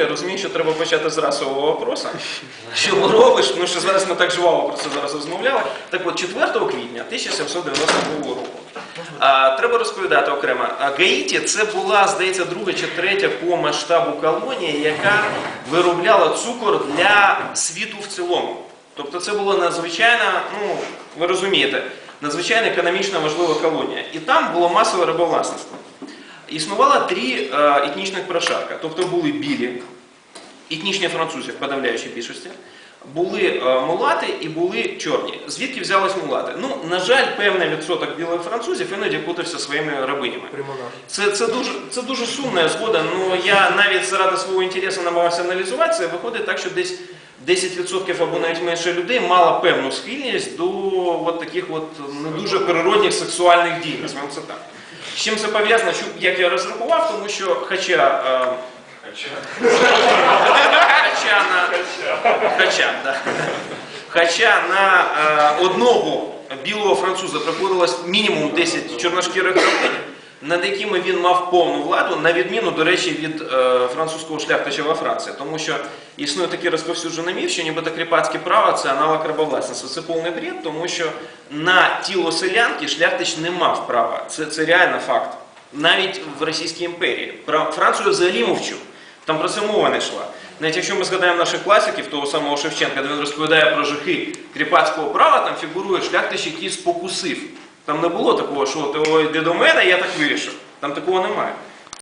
Я розумію, що треба почати з расового вопроса. Що робиш? Ну що зараз ми так жваво про це зараз розмовляли. Так от, 4 квітня 1792 року. А, треба розповідати окремо. Гаїті це була, здається, друга чи третя по масштабу колонія, яка виробляла цукор для світу в цілому. Тобто це була надзвичайна, ну ви розумієте, надзвичайно економічно важлива колонія. І там було масове рибовласництво. Існувало три е, етнічних прошарка, тобто були білі, етнічні французи в подавляючій більшості, були е, мулати і були чорні. Звідки взялись мулати? Ну, на жаль, певний відсоток білих французів іноді путався своїми рабинями. Це, це, дуже, це дуже сумна згода, але я навіть заради свого інтересу намагався аналізувати це. Виходить так, що десь 10% або навіть менше людей мало певну схильність до от таких от не дуже природних сексуальних дій, це так. З чим це пов'язано, як я розрахував, тому що хоча. е, Хоча на, хоча, да. хоча на е, одного білого француза приходилось мінімум 10 чорношкірих рабинь, над якими він мав повну владу, на відміну, до речі, від е, французького шляхтича во Франції. Тому що існує такий розповсюджений міф, що нібито кріпацьке право це аналог рабовласництва. Це повний бред, тому що на тіло селянки шляхтич не мав права. Це, це реально факт. Навіть в Російській імперії. Про Францію взагалі мовчу. Там про це мова не йшла. Навіть якщо ми згадаємо наших класиків, того самого Шевченка, де він розповідає про жахи кріпацького права, там фігурує шляхтич, який спокусив. Там не було такого, що ти йди до мене, я так вирішив. Там такого немає.